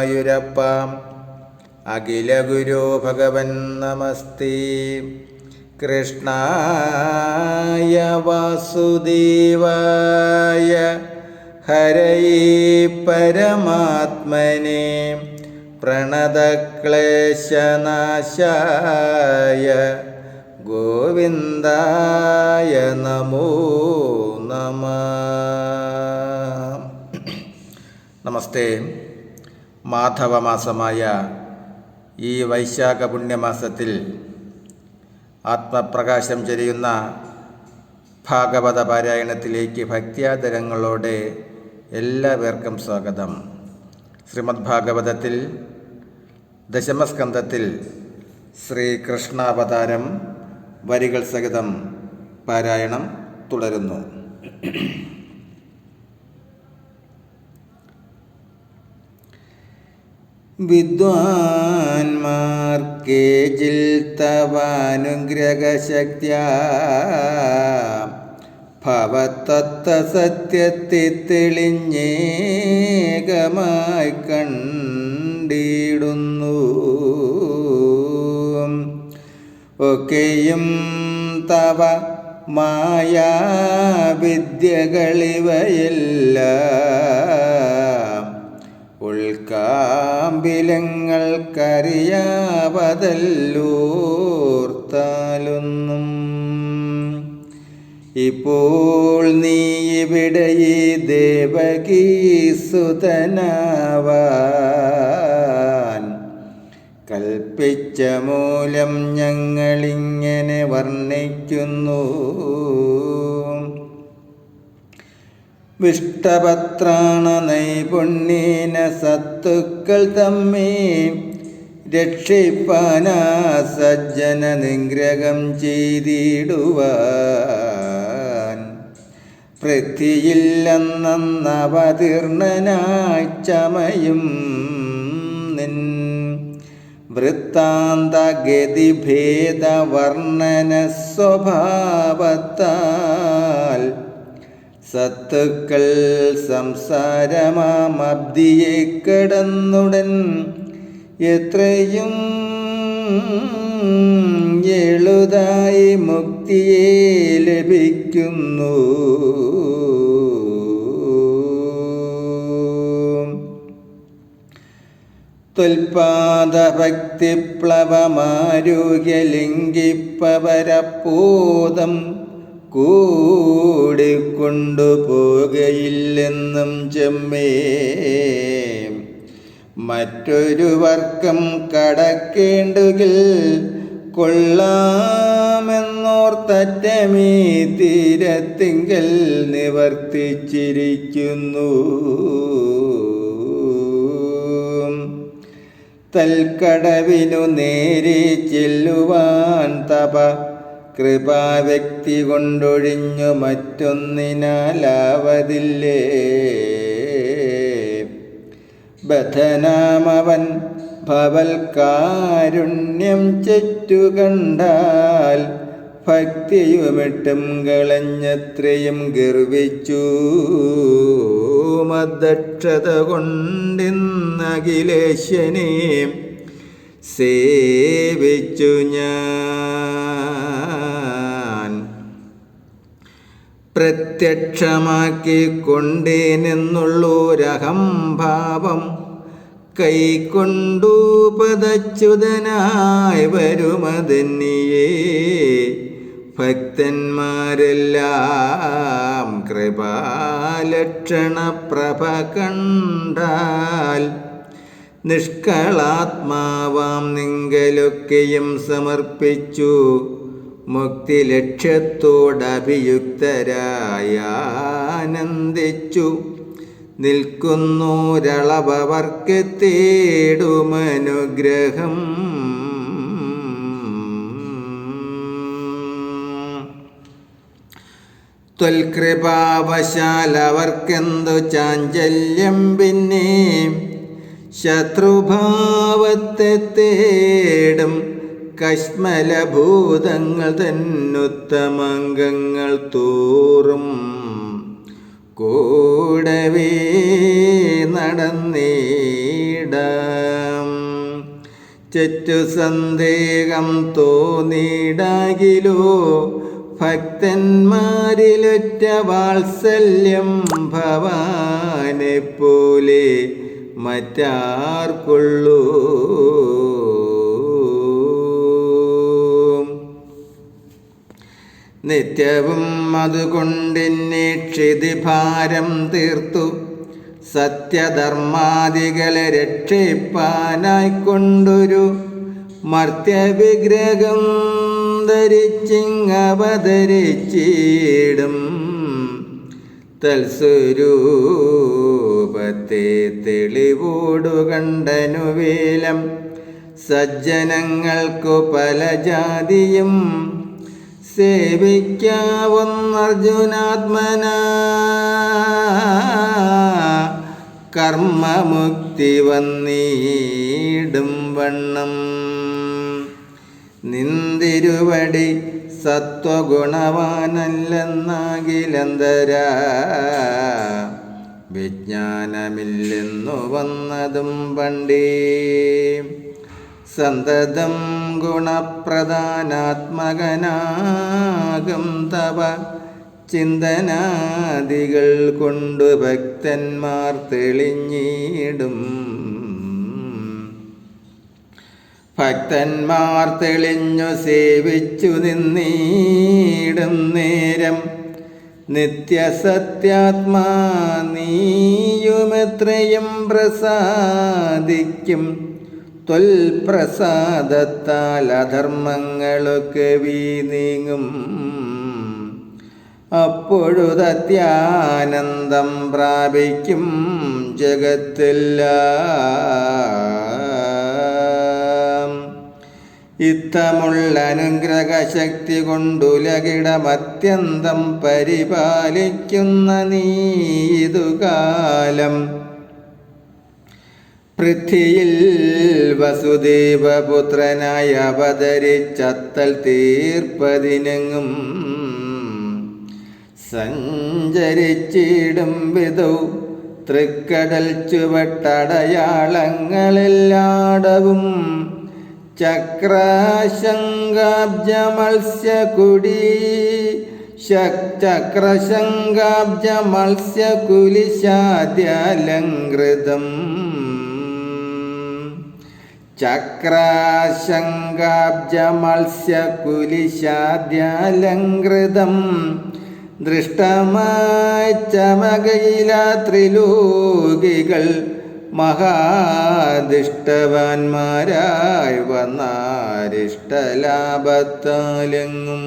ഗുരുവായൂരപ്പ അഖില ഗുരു ഭഗവൻ നമസ്തേ. കൃഷ്ണായ വാസുദേവായ ഹരയേ പരമാത്മനെ. പ്രണതക്ലേശനാശായ ഗോവിന്ദായ നമോ നമ. നമസ്തേ. മാധവമാസമായ ഈ വൈശാഖ പുണ്യമാസത്തിൽ ആത്മപ്രകാശം ചൊരിയുന്ന ഭാഗവത പാരായണത്തിലേക്ക് ഭക്ത്യാദരങ്ങളോടെ എല്ലാവർക്കും സ്വാഗതം. ശ്രീമദ് ഭാഗവതത്തിൽ ദശമസ്കന്ധത്തിൽ ശ്രീകൃഷ്ണാവതാരം വരികൾ സഹിതം പാരായണം തുടരുന്നു. വിദ്വാൻമാർക്കേജിൽ തവാനുഗ്രഹശക്തിയ ഭവത്തത്ത സത്യത്തെ തെളിഞ്ഞേകമായി കണ്ടിടുന്നു. ഒക്കെയും തവ മായാവിദ്യകളിവയെല്ലാം ഉൾക്കാമ്പിലങ്ങൾക്കറിയാവതല്ലൂർത്താലൊന്നും ഇപ്പോൾ നീ ഇവിടെ ഈ ദേവകീസുതനാവാൻ. കൽപ്പിച്ച മൂലം ഞങ്ങളിങ്ങനെ വർണിക്കുന്നു. വിഷ്ടപത്രാണ നൈപുണ്യേന സത്തുക്കൾ തമ്മേ. രക്ഷിപ്പാനാ സജ്ജന നിഗ്രഹം ചെയ്തിടുവാൻ. പൃഥ്വിയില്ലെന്നവതീർണനായി ചമയും നിൻ. വൃത്താന്തഗതിഭേദവർണന സ്വഭാവത്താൽ സത്തുക്കൾ സംസാരമാമബ്ദിയെ കടന്നുടൻ. എത്രയും എളുതായി മുക്തിയെ ലഭിക്കുന്നു. ത്വൽപാദഭക്തിപ്ലവമാരോഗ്യലിംഗിപ്പവരപ്പോതം കൂടിക്കൊണ്ടുപോകയില്ലെന്നും ചെമ്മേ. മറ്റൊരു വർക്കം കടക്കേണ്ടുകിൽ കൊള്ളാമെന്നോർത്തറ്റമീ തീരത്തിങ്കൽ നിവർത്തിച്ചിരിക്കുന്നു. തൽക്കടവിനു നേരെ ചെല്ലുവാൻ തപ കൃപാവ്യക്തി കൊണ്ടൊഴിഞ്ഞു മറ്റൊന്നിനാലാവതില്ലേ? ബധനാമവൻ ഭവൽക്കാരുണ്യം ചെറ്റുകണ്ടാൽ ഭക്തിയുമിട്ടും കളഞ്ഞത്രയും ഗർവിച്ചു. മദ്ദക്ഷത കൊണ്ടിന്നഖിലേശനെ സേവിച്ചു ഞാൻ. പ്രത്യക്ഷമാക്കി ഭാവം. കൈക്കൊണ്ടു പദച്യുതനായി വരുമതെന്നിയേ. ഭക്തന്മാരെല്ലാം കൃപാലക്ഷണപ്രഭ കണ്ടാൽ നിഷ്കളാത്മാവാം നിങ്കലൊക്കെയും സമർപ്പിച്ചു. മുക്തി ലക്ഷ്യത്തോടഭിയുക്തരായാനന്ദിച്ചു നിൽക്കുന്നൂരളവർക്ക് തേടുമനുഗ്രഹം ത്വൽകൃപാവശാലവർക്കെന്തു ചാഞ്ചല്യം പിന്നെ? ശത്രുഭാവത്തെ തേടും കശ്മലഭൂതങ്ങൾ തന്നുത്തമംഗങ്ങൾ തോറും കൂടവേ നടന്നീടാം. ചെറ്റു സന്ദേഹം തോന്നിടാകിലോ? ഭക്തന്മാരിലൊറ്റ വാത്സല്യം ഭവാനെ പോലെ മറ്റാർക്കുള്ളൂ? നിത്യവും അതുകൊണ്ടിന്നീക്ഷിതി ഭാരം തീർത്തു. സത്യധർമാദികളെ രക്ഷിപ്പാനായിക്കൊണ്ടൊരു മർത്യവിഗ്രഹം ധരിച്ചിങ്ങവതരിച്ചിടും. തൽസ്വരൂപത്തെ തെളിവോടു കണ്ടനുവേലം സജ്ജനങ്ങൾക്കു പല ജാതിയും സേവിക്കാവുന്നർജുനാത്മന. കർമ്മമുക്തി വന്നീടും വണ്ണം. നിന്തിരുവടി സത്വഗുണവാനല്ലെന്നാകിലന്തര. വിജ്ഞാനമില്ലെന്നു വന്നതും പണ്ടേ സന്തതം ഗുണപ്രധാനാത്മകനാകം തവ. ചിന്തനാദികൾ കൊണ്ടു ഭക്തന്മാർ തെളിഞ്ഞിടും. ഭക്തന്മാർ തെളിഞ്ഞു സേവിച്ചു നിന്നീടും നേരം. നിത്യസത്യാത്മാ നീയുമെത്രയും പ്രസാദിക്കും. ത്വൽപ്രസാദത്താൽ അധർമ്മങ്ങളൊക്കെ വീ നീങ്ങും അപ്പോഴുതത്യാനന്ദം പ്രാപിക്കും ജഗത്തില്ല. ഇത്തമുള്ള അനുഗ്രഹശക്തി കൊണ്ടുലകിടമത്യന്തം പരിപാലിക്കുന്ന നീതുകാലം പൃഥ്വിയിൽ വസുദേവപുത്രനായി അവതരിച്ചത്തൽ തീർപ്പതിനെങ്ങും സഞ്ചരിച്ചിടും വിധൗ തൃക്കടൽ ചുവട്ടടയാളങ്ങളെല്ലാടവും ചക്രശങ്കാബ്ജമത്സ്യകുടി ചക്രശങ്കാബ്ജമത്സ്യകുലിശാദ്യലങ്കൃതം ചക്രാശങ്കാബ്ജമത്സ്യകുലിശാദ്യലങ്കൃതം ദൃഷ്ടമായി ചമകയില ത്രിലോകികൾ മഹാദിഷ്ടവാന്മാരായി വന്നാരിഷ്ടലാഭത്താലെങ്ങും.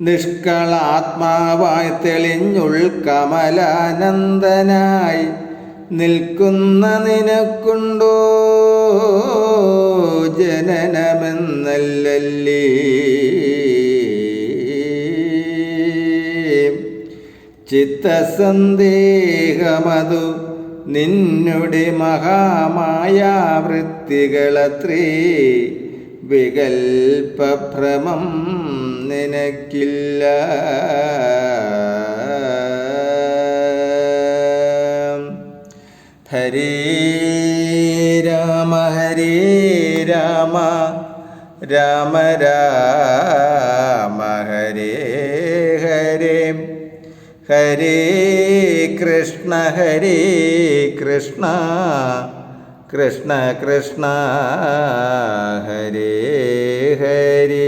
നിഷ്കളാത്മാവായി തെളിഞ്ഞുൾ കമലാനന്ദനായി നിൽക്കുന്ന നിനക്കുണ്ടോ? ജനനമെന്നല്ലല്ലേ. ചിത്തസന്ദേഹമതു നിന്നുടെ മഹാമായാവൃത്തികളത്രേ. വികൽപഭ്രമം നിനക്കില്ല. ഹരേ രാമ ഹരേ രാമ രാമ രാമ ഹരേ ഹരേ. ഹരേ കൃഷ്ണ ഹരേ കൃഷ്ണ. കൃഷ്ണ കൃഷ്ണ ഹരേ ഹരേ